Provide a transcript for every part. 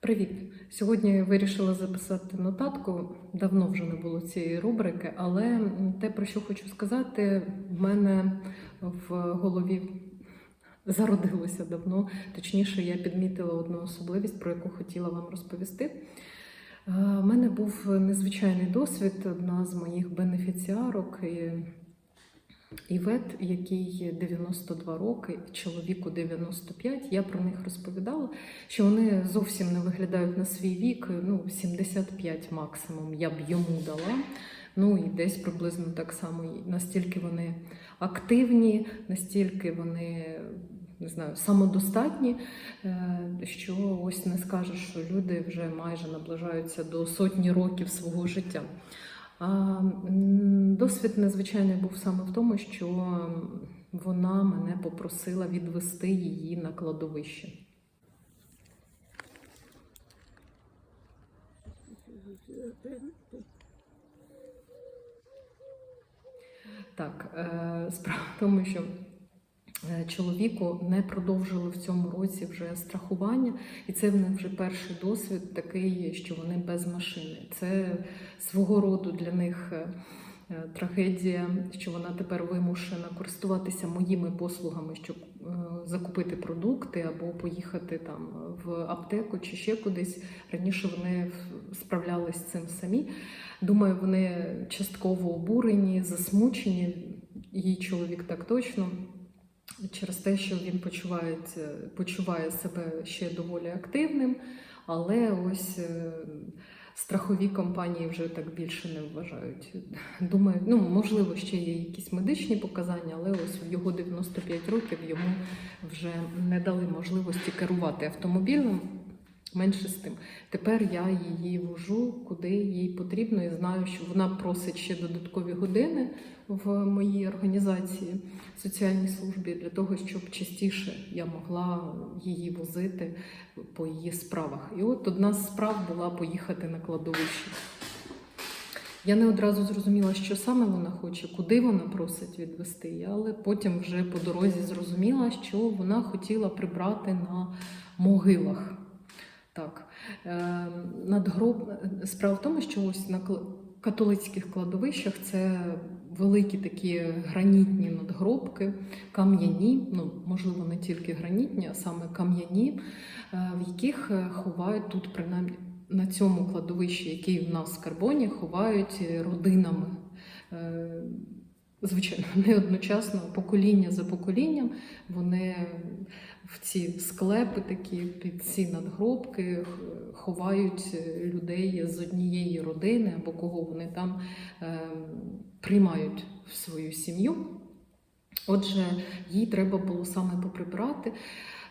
Привіт! Сьогодні я вирішила записати нотатку. Давно вже не було цієї рубрики, але те, про що хочу сказати, в мене в голові зародилося давно. Точніше, я підмітила одну особливість, про яку хотіла вам розповісти. У мене був незвичайний досвід. Одна з моїх бенефіціарок. і Івет, який 92 роки, чоловіку 95. Я про них розповідала, що вони зовсім не виглядають на свій вік, ну 75 максимум я б йому дала. Ну і десь приблизно так само. Настільки вони активні, настільки вони не знаю, самодостатні, е, що ось не скажеш, що люди вже майже наближаються до сотні років свого життя. Досвід незвичайний був саме в тому, що вона мене попросила відвести її на кладовище. Так, е, справа в тому, що чоловіку не продовжили в цьому році вже страхування, і це в них вже перший досвід такий, що вони без машини. Це свого роду для них. е, е, Трагедія, що вона тепер вимушена користуватися моїми послугами, щоб е, закупити продукти або поїхати там в аптеку чи ще кудись. Раніше вони справлялись з цим самі. Думаю, вони частково обурені, засмучені. Її чоловік так точно. Через те, що він почувається, почуває себе ще доволі активним, але ось е, страхові компанії вже так більше не вважають. Думаю, ну можливо, ще є якісь медичні показання, але ось в його 95 років йому вже не дали можливості керувати автомобілем. Менше з тим. Тепер я її вожу, куди їй потрібно, і знаю, що вона просить ще додаткові години в моїй організації соціальній службі для того, щоб частіше я могла її возити по її справах. І от одна з справ була поїхати на кладовище. Я не одразу зрозуміла, що саме вона хоче, куди вона просить відвести, але потім вже по дорозі зрозуміла, що вона хотіла прибрати на могилах. Так, е, надгроб... Справа в тому, що ось на католицьких кладовищах це великі такі гранітні надгробки, кам'яні, ну можливо, не тільки гранітні, а саме кам'яні, е, в яких е, ховають тут, принаймні на цьому кладовищі, який в нас в карбоні, ховають е, родинами. Е, Звичайно, не одночасно, покоління за поколінням вони в ці склепи такі під ці надгробки ховають людей з однієї родини або кого вони там е, приймають в свою сім'ю. Отже, їй треба було саме поприбирати.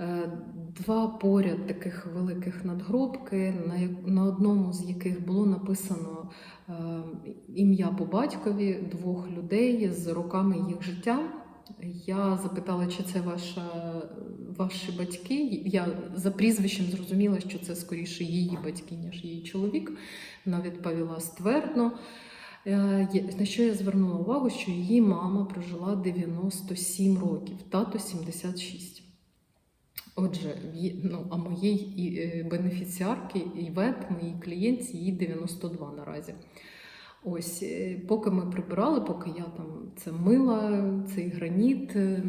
Е, Два поряд таких великих надгробки, на, одному з яких було написано е, ім'я по батькові двох людей з роками їх життя. Я запитала, чи це ваша, ваші батьки. Я за прізвищем зрозуміла, що це скоріше її батьки, ніж її чоловік. Вона відповіла ствердно. Е, На що я звернула увагу, що її мама прожила 97 років, тато 76. Отже, ну, а моїй і, е, бенефіціарки Івет, моїй клієнтці, їй 92 наразі. Ось, е, поки ми прибирали, поки я там це мила, цей граніт, е,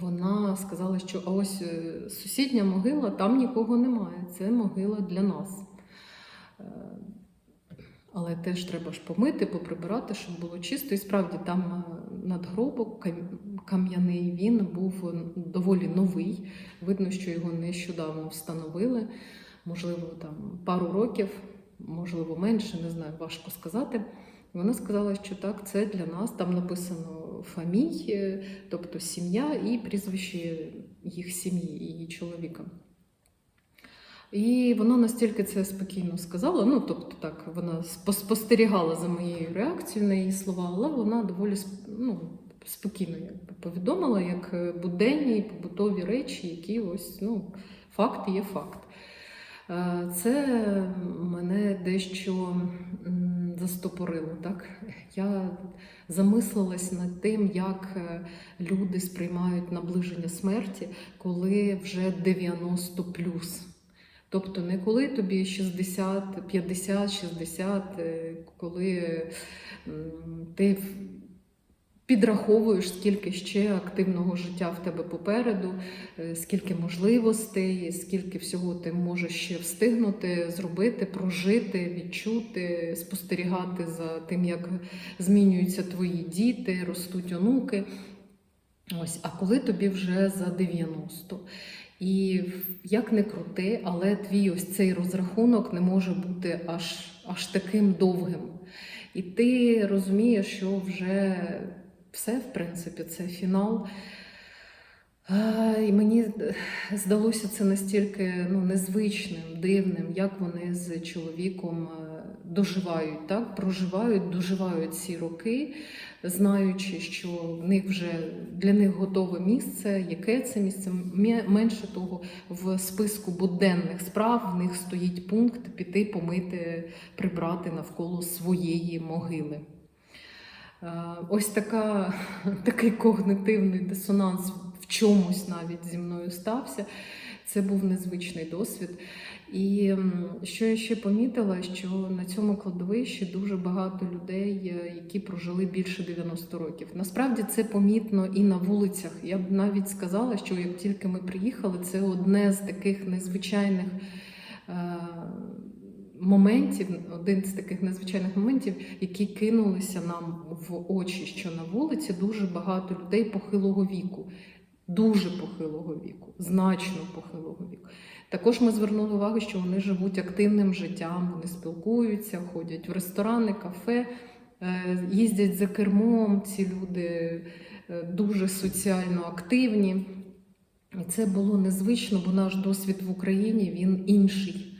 вона сказала, що а ось сусідня могила, там нікого немає. Це могила для нас. Але теж треба ж помити, поприбирати, щоб було чисто. І справді там надгробок кам'яний він був е, доволі новий. Видно, що його нещодавно встановили. Можливо, там пару років, можливо, менше, не знаю, важко сказати. Вона сказала, що так, це для нас. Там написано фамій, е, тобто сім'я і прізвище їх сім'ї, її чоловіка. І вона настільки це спокійно сказала. Ну, тобто, так, вона спостерігала за моєю реакцією на її слова, але вона доволі ну, спокійно якби, повідомила, як е, буденні побутові речі, які ось ну, факт є факт. Е, Це мене дещо застопорило. Так? Я замислилась над тим, як е, люди сприймають наближення смерті, коли вже 90 плюс. Тобто не коли тобі 60, 50, 60, е, коли ти підраховуєш, скільки ще активного життя в тебе попереду, е, скільки можливостей, скільки всього ти можеш ще встигнути зробити, прожити, відчути, спостерігати за тим, як змінюються твої діти, ростуть онуки. Ось, а коли тобі вже за 90. І як не крути, але твій ось цей розрахунок не може бути аж, аж таким довгим. І ти розумієш, що вже все, в принципі, це фінал. І мені здалося це настільки ну, незвичним, дивним, як вони з чоловіком е, доживають, так? проживають, доживають ці роки, знаючи, що в них вже для них готове місце. Яке це місце? Менше того, в списку буденних справ в них стоїть пункт піти помити, прибрати навколо своєї могили. Е, Ось така, такий когнитивний дисонанс в чомусь навіть зі мною стався. Це був незвичний досвід. І що я ще помітила, що на цьому кладовищі дуже багато людей, е, які прожили більше 90 років. Насправді це помітно і на вулицях. Я б навіть сказала, що як тільки ми приїхали, це одне з таких незвичайних. Моментів, один з таких незвичайних моментів, які кинулися нам в очі, що на вулиці дуже багато людей похилого віку, дуже похилого віку, значно похилого віку. Також ми звернули увагу, що вони живуть активним життям, вони спілкуються, ходять в ресторани, кафе, е, їздять за кермом. Ці люди е, дуже соціально активні. І це було незвично, бо наш досвід в Україні він інший.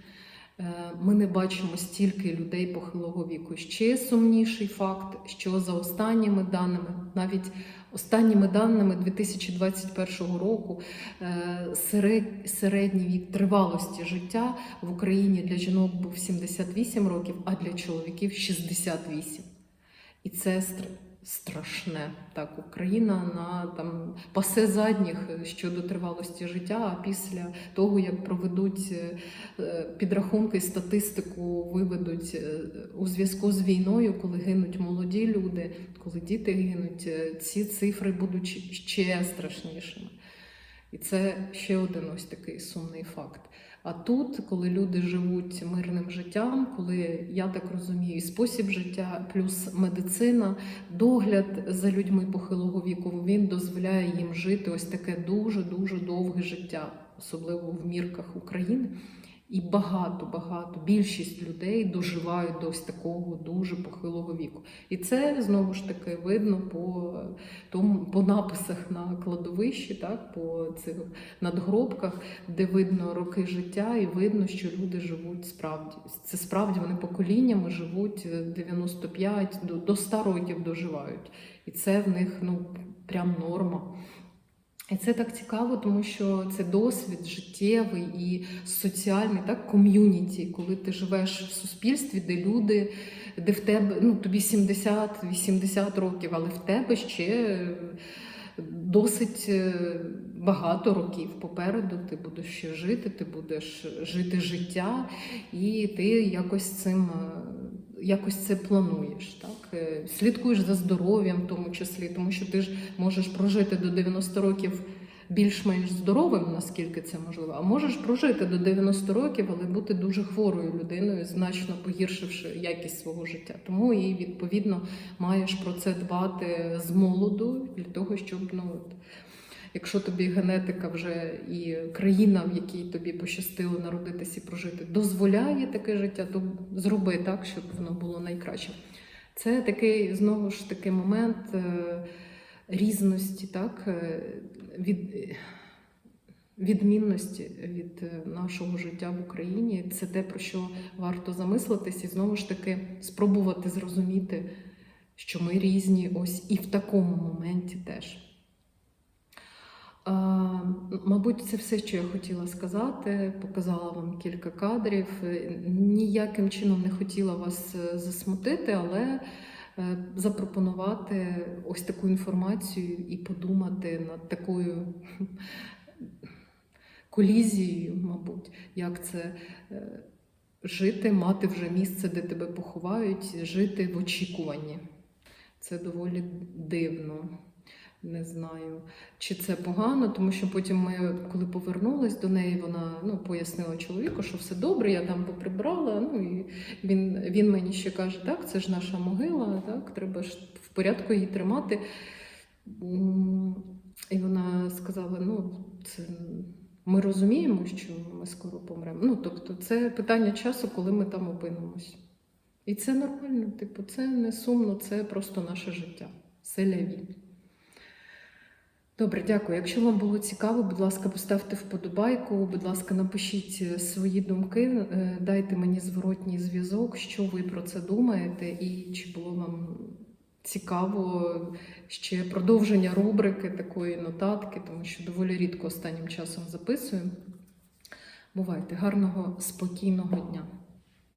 Е, Ми не бачимо стільки людей похилого віку. Ще сумніший факт, що за останніми даними, навіть останніми даними 2021 року, е, серед- середній вік тривалості життя в Україні для жінок був 78 років, а для чоловіків 68. І це страшне. Так, Україна на там пасе задніх щодо тривалості життя. А після того, як проведуть е, підрахунки, статистику виведуть е, у зв'язку з війною, коли гинуть молоді люди, коли діти гинуть, е, ці цифри будуть ще страшнішими. І це ще один ось такий сумний факт. А тут, коли люди живуть мирним життям, коли я так розумію, спосіб життя плюс медицина, догляд за людьми похилого віку, він дозволяє їм жити ось таке дуже дуже довге життя, особливо в мірках України. І багато, багато, більшість людей доживають до ось такого дуже похилого віку. І це знову ж таки видно по тому, по написах на кладовищі, так, по цих надгробках, де видно роки життя, і видно, що люди живуть справді. Це справді вони поколіннями живуть е, 95 до, до 100 років доживають. І це в них ну прям норма. І це так цікаво, тому що це досвід життєвий і соціальний, так, ком'юніті, коли ти живеш в суспільстві, де люди, де в тебе ну, тобі 70-80 років, але в тебе ще досить е, багато років попереду. Ти будеш ще жити, ти будеш жити життя, і ти якось цим. Якось це плануєш, так Е, слідкуєш за здоров'ям, в тому числі, тому що ти ж можеш прожити до 90 років більш-менш здоровим, наскільки це можливо, а можеш прожити до 90 років, але бути дуже хворою людиною, значно погіршивши якість свого життя. Тому і відповідно маєш про це дбати з молоду для того, щоб ну от. Якщо тобі генетика вже і країна, в якій тобі пощастило народитися і прожити, дозволяє таке життя, то зроби так, щоб воно було найкраще. Це такий знову ж таки момент е, різності, так, е, від, відмінності від е, нашого життя в Україні. Це те, про що варто замислитись, і знову ж таки спробувати зрозуміти, що ми різні ось і в такому моменті теж. А, Мабуть, це все, що я хотіла сказати. Показала вам кілька кадрів. Е, Ніяким чином не хотіла вас е, засмутити, але е, запропонувати ось таку інформацію і подумати над такою колізією, мабуть, як це е, жити, мати вже місце, де тебе поховають, жити в очікуванні. Це доволі дивно. Не знаю, чи це погано, тому що потім ми, коли повернулись до неї, вона ну, пояснила чоловіку, що все добре, я там поприбрала. Ну і він, він мені ще каже, так, це ж наша могила, так, треба ж в порядку її тримати. І вона сказала: ну, це ми розуміємо, що ми скоро помремо. Ну, тобто, це питання часу, коли ми там опинимось. І це нормально, типу, це не сумно, це просто наше життя. Селяві. Добре, дякую. Якщо вам було цікаво, будь ласка, поставте вподобайку, будь ласка, напишіть е, свої думки, е, дайте мені зворотній зв'язок, що ви про це думаєте, і чи було вам цікаво ще продовження рубрики такої нотатки, тому що доволі рідко останнім часом записую. Бувайте, гарного, спокійного дня.